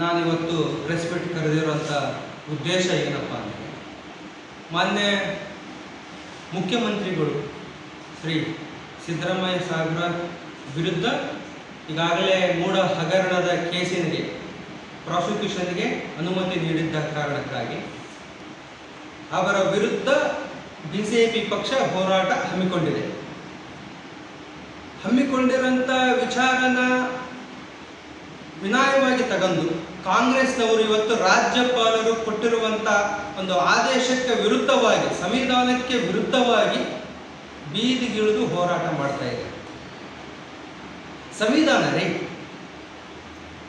ನಾನಿವತ್ತು press meet ಕರೆದಿರುವಂಥ ಉದ್ದೇಶ ಏನಪ್ಪ ಅಂದರೆ, ಮಾನ್ಯ ಮುಖ್ಯಮಂತ್ರಿಗಳು ಶ್ರೀ ಸಿದ್ದರಾಮಯ್ಯ ಸಾಗರ ವಿರುದ್ಧ ಈಗಾಗಲೇ ಮೂಢ ಹಗರಣದ ಕೇಸಿನಿಗೆ, ಪ್ರಾಸಿಕ್ಯೂಷನ್ಗೆ ಅನುಮತಿ ನೀಡಿದ್ದ ಕಾರಣಕ್ಕಾಗಿ ಅವರ ವಿರುದ್ಧ ಬಿ ಜೆ ಪಿ ಪಕ್ಷ ಹೋರಾಟ ಹಮ್ಮಿಕೊಂಡಿದೆ. ಹಮ್ಮಿಕೊಂಡಿರೋಂಥ ವಿಚಾರನ ವಿನಾಯವಾಗಿ ತಗೊಂಡು ಕಾಂಗ್ರೆಸ್ನವರು ಇವತ್ತು ರಾಜ್ಯಪಾಲರು ಕೊಟ್ಟಿರುವಂಥ ಒಂದು ಆದೇಶಕ್ಕೆ ವಿರುದ್ಧವಾಗಿ, ಸಂವಿಧಾನಕ್ಕೆ ವಿರುದ್ಧವಾಗಿ ಬೀದಿಗಿಳಿದು ಹೋರಾಟ ಮಾಡ್ತಾ ಇದೆ ಸಂವಿಧಾನ ರೀ.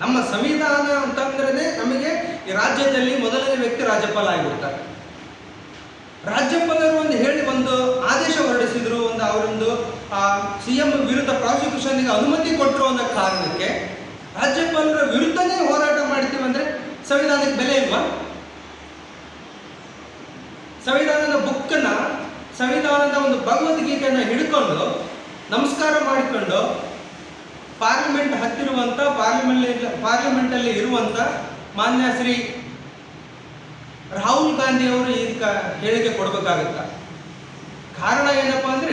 ನಮ್ಮ ಸಂವಿಧಾನ ಅಂತಂದ್ರೆ ನಮಗೆ ಈ ರಾಜ್ಯದಲ್ಲಿ ಮೊದಲನೇ ವ್ಯಕ್ತಿ ರಾಜ್ಯಪಾಲ ಆಗಿರ್ತಾರೆ. ರಾಜ್ಯಪಾಲರು ಒಂದು ಹೇಳಿ, ಒಂದು ಆದೇಶ ಹೊರಡಿಸಿದ್ರು, ಒಂದು ಅವರೊಂದು ಸಿ ಎಂ ವಿರುದ್ಧ ಪ್ರಾಸಿಕ್ಯೂಷನ್ಗೆ ಅನುಮತಿ ಕೊಟ್ಟರು ಅನ್ನೋ ಕಾರಣಕ್ಕೆ ರಾಜ್ಯಪಾಲರ ವಿರುದ್ಧನೇ ಹೋರಾಟ ಮಾಡ್ತೀವಿ ಅಂದ್ರೆ ಸಂವಿಧಾನಕ್ಕೆ ಬೆಲೆ ಇಲ್ವಾ? ಸಂವಿಧಾನದ ಬುಕ್ಕನ್ನ, ಸಂವಿಧಾನದ ಒಂದು ಭಗವದ್ಗೀತೆಯನ್ನು ಹಿಡ್ಕೊಂಡು, ನಮಸ್ಕಾರ ಮಾಡಿಕೊಂಡು, ಪಾರ್ಲಿಮೆಂಟ್ ಹತ್ತಿರುವಂಥ ಪಾರ್ಲಿಮೆಂಟ್ ಪಾರ್ಲಿಮೆಂಟಲ್ಲಿ ಇರುವಂಥ ಮಾನ್ಯ ಶ್ರೀ ರಾಹುಲ್ ಗಾಂಧಿ ಅವರು ಹೇಳಿಕೆ ಕೊಡಬೇಕಾಗತ್ತ? ಕಾರಣ ಏನಪ್ಪಾ ಅಂದ್ರೆ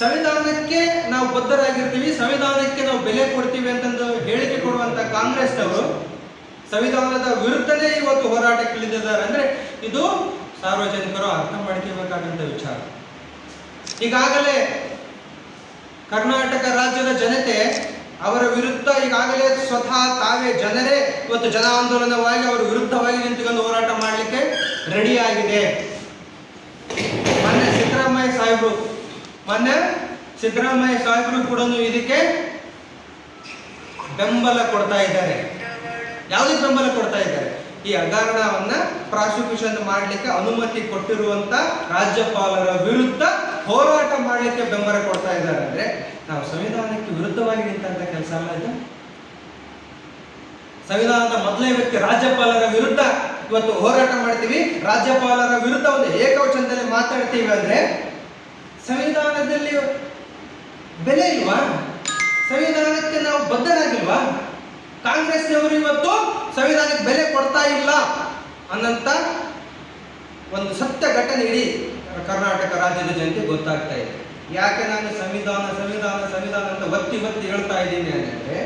ಸಂವಿಧಾನಕ್ಕೆ ನಾವು ಬದ್ಧರಾಗಿರ್ತೀವಿ, ಸಂವಿಧಾನಕ್ಕೆ ನಾವು ಬೆಲೆ ಕೊಡ್ತೀವಿ ಅಂತಂದು ಹೇಳಿಕೆ ಕೊಡುವಂತ ಕಾಂಗ್ರೆಸ್ನವರು ಸಂವಿಧಾನದ ವಿರುದ್ಧನೇ ಇವತ್ತು ಹೋರಾಟಕ್ಕೆ ಇಳಿದಿದ್ದಾರೆ ಅಂದ್ರೆ ಇದು ಸಾರ್ವಜನಿಕರು ಅರ್ಥ ಮಾಡಿಕೊಳ್ಬೇಕಾದಂತ ವಿಚಾರ. ಈಗಾಗಲೇ ಕರ್ನಾಟಕ ರಾಜ್ಯದ ಜನತೆ ಅವರ ವಿರುದ್ಧ ಈಗಾಗಲೇ ಸ್ವತಃ ತಾವೇ ಜನರೇ ಇವತ್ತು ಜನ ಆಂದೋಲನವಾಗಿ ಅವರ ವಿರುದ್ಧವಾಗಿ ನಿಂತುಕೊಂಡು ಹೋರಾಟ ಮಾಡಲಿಕ್ಕೆ ರೆಡಿ ಆಗಿದೆ ಮೊನ್ನೆ ಸಿದ್ದರಾಮಯ್ಯ ಸಾಹೇಬರು ಮೊನ್ನೆ ಸಿದ್ದರಾಮಯ್ಯ ಸಾಹೇಬರು ಕೂಡ ಇದಕ್ಕೆ ಬೆಂಬಲ ಕೊಡ್ತಾ ಇದ್ದಾರೆ. ಯಾವುದಕ್ಕೆ ಬೆಂಬಲ ಕೊಡ್ತಾ ಇದ್ದಾರೆ? ಈ ಹಗರಣವನ್ನ ಪ್ರಾಸಿಕ್ಯೂಷನ್ ಮಾಡಲಿಕ್ಕೆ ಅನುಮತಿ ಕೊಟ್ಟಿರುವಂತ ರಾಜ್ಯಪಾಲರ ವಿರುದ್ಧ ಹೋರಾಟ ಮಾಡಲಿಕ್ಕೆ ಬೆಂಬಲ ಕೊಡ್ತಾ ಇದ್ದಾರೆ ಅಂದ್ರೆ ನಾವು ಸಂವಿಧಾನಕ್ಕೆ ವಿರುದ್ಧವಾಗಿ ನಿಂತ ಕೆಲಸ ಅಲ್ಲ ಇದು? ಸಂವಿಧಾನದ ಮೊದಲೇ ವ್ಯಕ್ತಿ ರಾಜ್ಯಪಾಲರ ವಿರುದ್ಧ ಇವತ್ತು ಹೋರಾಟ ಮಾಡ್ತೀವಿ. ರಾಜ್ಯಪಾಲರ ವಿರುದ್ಧ ಒಂದು ಏಕವಚನದಲ್ಲಿ ಮಾತಾಡ್ತೀವಿ ಅಂದ್ರೆ ಸಂವಿಧಾನದಲ್ಲಿ ಬೆಲೆ ಇಲ್ವಾ ಸಂವಿಧಾನಕ್ಕೆ ನಾವು ಬದ್ಧರಾಗಿಲ್ವಾ? ಕಾಂಗ್ರೆಸ್ನವರು ಇವತ್ತು ಸಂವಿಧಾನಕ್ಕೆ ಬೆಲೆ ಕೊಡ್ತಾ ಇಲ್ಲ ಅನ್ನಂತ ಒಂದು ಸತ್ಯ ಘಟನೆ ಇಡೀ ಕರ್ನಾಟಕ ರಾಜ್ಯದ ಜನತೆ ಗೊತ್ತಾಗ್ತಾ ಇದೆ. ಯಾಕೆ ನಾನು ಸಂವಿಧಾನ ಸಂವಿಧಾನ ಸಂವಿಧಾನ ಅಂತ ಒತ್ತಿ ಒತ್ತಿ ಹೇಳ್ತಾ ಇದ್ದೀನಿ ಅಂದರೆ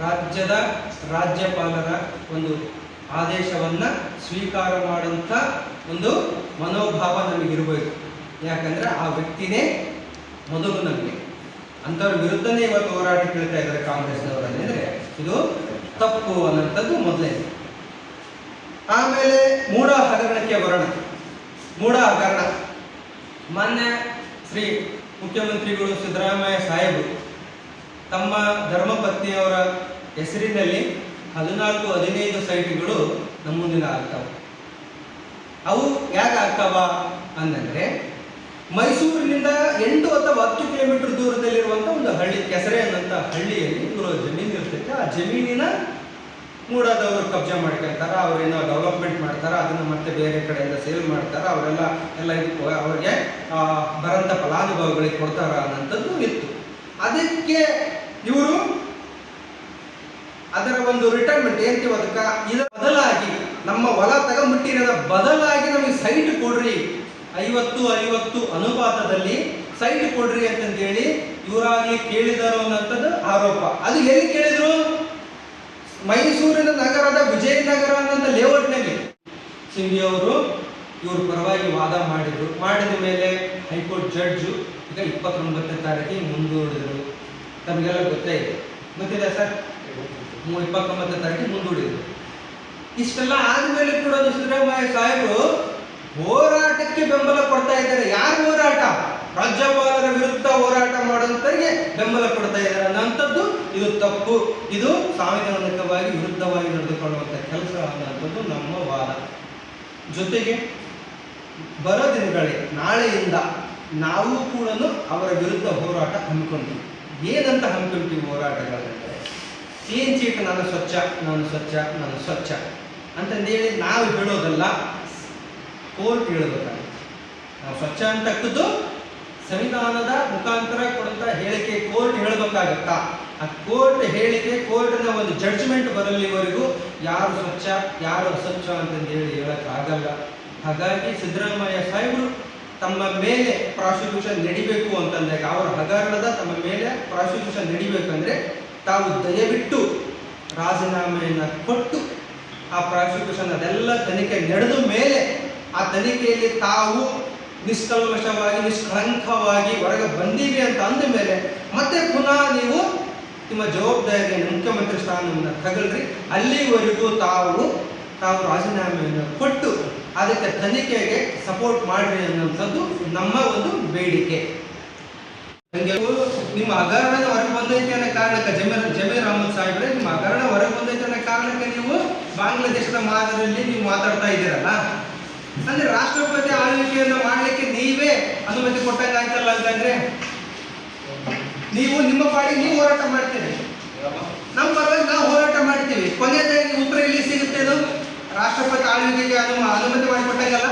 ರಾಜ್ಯದ ರಾಜ್ಯಪಾಲರ ಒಂದು ಆದೇಶವನ್ನ ಸ್ವೀಕಾರ ಮಾಡುವಂಥ ಒಂದು ಮನೋಭಾವ ನಮಗಿರಬೇಕು ಯಾಕಂದ್ರೆ ಆ ವ್ಯಕ್ತಿನೇ ಮೊದಲು ನಮಗೆ. ಅಂಥವ್ರ ವಿರುದ್ಧನೇ ಇವತ್ತು ಹೋರಾಟ ಕೇಳ್ತಾ ಇದ್ದಾರೆ ಕಾಂಗ್ರೆಸ್ನವರು ಅಂದರೆ ಇದು ತಪ್ಪು ಅನ್ನೋಂಥದ್ದು ಮೊದಲೇ. ಆಮೇಲೆ ಮೂಢ ಹಗರಣಕ್ಕೆ ಬರೋಣ. ಮೂಢ ಹಗರಣ ಮೊನ್ನೆ ಶ್ರೀ ಮುಖ್ಯಮಂತ್ರಿಗಳು ಸಿದ್ದರಾಮಯ್ಯ ಸಾಹೇಬರು ತಮ್ಮ ಧರ್ಮಪತ್ನಿಯವರ ಹೆಸರಿನಲ್ಲಿ ಹದಿನಾಲ್ಕು, ಹದಿನೈದು ಸೈಟ್ಗಳು ನಮ್ಮ ಮುಂದಿನ ಆಗ್ತಾವ. ಅವು ಯಾಕೆ ಆಗ್ತಾವ ಅಂತಂದ್ರೆ ಮೈಸೂರಿನಿಂದ ಎಂಟು ಅಥವಾ ಹತ್ತು ಕಿಲೋಮೀಟರ್ ದೂರದಲ್ಲಿರುವಂಥ ಒಂದು ಹಳ್ಳಿ, ಕೆಸರೆ ಅನ್ನಂಥ ಹಳ್ಳಿಯಲ್ಲಿ ಇವರು ಜಮೀನು ಇರ್ತೈತೆ. ಆ ಜಮೀನಿನ ಮೂಡಾದವರು ಕಬ್ಜಾ ಮಾಡ್ಕೊಳ್ತಾರೆ, ಅವರೇನೋ ಡೆವಲಪ್ಮೆಂಟ್ ಮಾಡ್ತಾರೆ, ಅದನ್ನು ಮತ್ತೆ ಬೇರೆ ಕಡೆಯಿಂದ ಸೇಲ್ ಮಾಡ್ತಾರೆ, ಅವರೆಲ್ಲ ಎಲ್ಲ ಅವ್ರಿಗೆ ಬರಂತ ಫಲಾನುಭವಿಗಳಿಗೆ ಕೊಡ್ತಾರ ಅನ್ನೋಂಥದ್ದು ಇತ್ತು. ಅದಕ್ಕೆ ಇವರು ಅದರ ಒಂದು ರಿಟೈರ್ಮೆಂಟ್ ಏನ್ತೀವಿ ಅದಕ್ಕೆ? ಇದರ ಬದಲಾಗಿ, ನಮ್ಮ ಹೊಲ ತಗೊಂಬಿಟ್ಟಿರೋದ ಬದಲಾಗಿ ನಮಗೆ ಸೈಟ್ ಕೊಡ್ರಿ. ಐವತ್ತು ಐವತ್ತು ಅನುಪಾತದಲ್ಲಿ ಸೈಟ್ ಕೊಡ್ರಿ ಅಂತಂದೇಳಿ ಇವರಾಗಿ ಕೇಳಿದರು ಅನ್ನೋಂಥದ್ದು ಆರೋಪ. ಅದು ಎಲ್ಲಿ ಕೇಳಿದ್ರು? ಮೈಸೂರಿನ ನಗರದ ವಿಜಯನಗರ ಲೇಔಟ್ ಲೇಔಟ್ನಲ್ಲಿ ಸಿಂಗಿ ಅವರು ಇವ್ರ ಪರವಾಗಿ ವಾದ ಮಾಡಿದ್ರು. ಮಾಡಿದ ಮೇಲೆ ಹೈಕೋರ್ಟ್ ಜಡ್ಜು ಈಗ ಇಪ್ಪತ್ತೊಂಬತ್ತನೇ ತಾರೀಕಿಗೆ ಮುಂದೂಡಿದ್ರು. ತಮಗೆಲ್ಲ ಗೊತ್ತೇ ಇದೆ. ಗೊತ್ತಿದೆ ಸರ್? ಇಪ್ಪತ್ತೊಂಬತ್ತನೇ ತಾರೀಕು ಮುಂದೂಡಿದ್ರು. ಇಷ್ಟೆಲ್ಲ ಆದಮೇಲೆ ಕೂಡ ಸಿದ್ದರಾಮಯ್ಯ ಸಾಹೇಬರು ಹೋರಾಟಕ್ಕೆ ಬೆಂಬಲ ಕೊಡ್ತಾ ಇದ್ದಾರೆ. ಯಾರು ಹೋರಾಟ? ರಾಜ್ಯಪಾಲರ ವಿರುದ್ಧ ಹೋರಾಟ ಮಾಡುವಂತರಿಗೆ ಬೆಂಬಲ ಕೊಡ್ತಾ ಇದ್ದಾರೆ ಅನ್ನೋಂಥದ್ದು ಇದು ತಪ್ಪು. ಇದು ಸಾಂವಿಧಾನಿಕವಾಗಿ ವಿರುದ್ಧವಾಗಿ ನಡೆದುಕೊಳ್ಳುವಂಥ ಕೆಲಸ ಅನ್ನೋಂಥದ್ದು ನಮ್ಮ ವಾದ. ಜೊತೆಗೆ ಬರೋ ದಿನಗಳೇ ನಾಳೆಯಿಂದ ನಾವು ಕೂಡ ಅವರ ವಿರುದ್ಧ ಹೋರಾಟ ಹಮ್ಮಿಕೊಂಡ್ವಿ ಏನಂತ ಹಮ್ಮಿಕೊಂತೀವಿ ಹೋರಾಟಗಳಂದರೆ ಕ್ಲೀನ್ ಚೀಟ್ ನಾನು ಸ್ವಚ್ಛ ನಾನು ಸ್ವಚ್ಛ ನಾನು ಸ್ವಚ್ಛ ಅಂತಂದೇಳಿ ನಾವು ಹೇಳೋದಲ್ಲ, ಕೋರ್ಟ್ ಹೇಳಬೇಕಾಗುತ್ತೆ ನಾವು ಸ್ವಚ್ಛ ಅಂತಕ್ಕದ್ದು ಸಂವಿಧಾನದ ಮುಖಾಂತರ ಕೊಡುವಂಥ ಹೇಳಿಕೆ ಕೋರ್ಟ್ ಹೇಳಬೇಕಾಗತ್ತಾ? ಆ ಕೋರ್ಟ್ ಹೇಳಿಕೆ, ಕೋರ್ಟ್ನ ಒಂದು ಜಡ್ಜ್ಮೆಂಟ್ ಬರಲಿವರೆಗೂ ಯಾರು ಸ್ವಚ್ಛ, ಯಾರು ಅಸ್ವಚ್ಛ ಅಂತಂದು ಹೇಳಿ ಹೇಳಕ್ಕಾಗಲ್ಲ. ಹಾಗಾಗಿ ಸಿದ್ದರಾಮಯ್ಯ ಸಾಹೇಬರು ತಮ್ಮ ಮೇಲೆ ಪ್ರಾಸಿಕ್ಯೂಷನ್ ನಡಿಬೇಕು ಅಂತಂದಾಗ, ಅವರ ಹಗರಣದ ತಮ್ಮ ಮೇಲೆ ಪ್ರಾಸಿಕ್ಯೂಷನ್ ನಡಿಬೇಕಂದ್ರೆ ತಾವು ದಯವಿಟ್ಟು ರಾಜೀನಾಮೆಯನ್ನು ಕೊಟ್ಟು ಆ ಪ್ರಾಸಿಕ್ಯೂಷನ್ ಅದೆಲ್ಲ ತನಿಖೆ ನಡೆದ ಮೇಲೆ ಆ ತನಿಖೆಯಲ್ಲಿ ತಾವು ನಿಷ್ಕಲ್ಮಶವಾಗಿ, ನಿಷ್ಕಳಂಕವಾಗಿ ಹೊರಗೆ ಬಂದೀವಿ ಅಂತ ಅಂದ ಮೇಲೆ ಮತ್ತೆ ಪುನಃ ನೀವು ನಿಮ್ಮ ಜವಾಬ್ದಾರಿಯ ಮುಖ್ಯಮಂತ್ರಿ ಸ್ಥಾನವನ್ನು ತಗಲ್ರಿ ಅಲ್ಲಿವರೆಗೂ ತಾವು ತಾವು ರಾಜೀನಾಮೆಯನ್ನು ಕೊಟ್ಟು ಅದಕ್ಕೆ ತನಿಖೆಗೆ ಸಪೋರ್ಟ್ ಮಾಡ್ರಿ ಅನ್ನೋಂಥದ್ದು ನಮ್ಮ ಒಂದು ಬೇಡಿಕೆ. ನಿಮ್ಮ ಹಗರಣ ಹೊರಗೆ ಬಂದೈತೆ ಅನ್ನೋ ಕಾರಣಕ್ಕೆ ಜಮೀರ್ ಜಮೀರ್ ಅಹಮದ್ ಸಾಹೇಬ್ರೆ, ನಿಮ್ಮ ಹಗರಣ ಹೊರಗೆ ಬಂದೈತೆ ಅನ್ನೋ ಕಾರಣಕ್ಕೆ ನೀವು ಬಾಂಗ್ಲಾದೇಶದ ಮಾದರಿಯಲ್ಲಿ ನೀವು ಮಾತಾಡ್ತಾ ಇದ್ದೀರಲ್ಲ? ಅಂದ್ರೆ ರಾಷ್ಟ್ರಪತಿ ಆಳ್ವಿಕೆಯನ್ನು ಮಾಡಲಿಕ್ಕೆ ನೀವೇ ಅನುಮತಿ ಕೊಟ್ಟಂಗೆ ಆಯ್ತಲ್ಲ ಅಂತಂದ್ರೆ? ನೀವು ನಿಮ್ಮ ಪಾಡಿ ನೀವು ಹೋರಾಟ ಮಾಡ್ತೀರಿ. ನಮ್ಮ ಪರವಾಗಿ ನಾವು ಹೋರಾಟ ಮಾಡ್ತೀವಿ. ಕೊನೆಯದಾಗಿ ಉತ್ತರ ಎಲ್ಲಿ ಸಿಗುತ್ತೆ ಅದು? ರಾಷ್ಟ್ರಪತಿ ಆಳ್ವಿಕೆಗೆ ಅನುಮತಿ ಅನುಮತಿ ಮಾಡಿಕೊಟ್ಟಂಗಲ್ಲ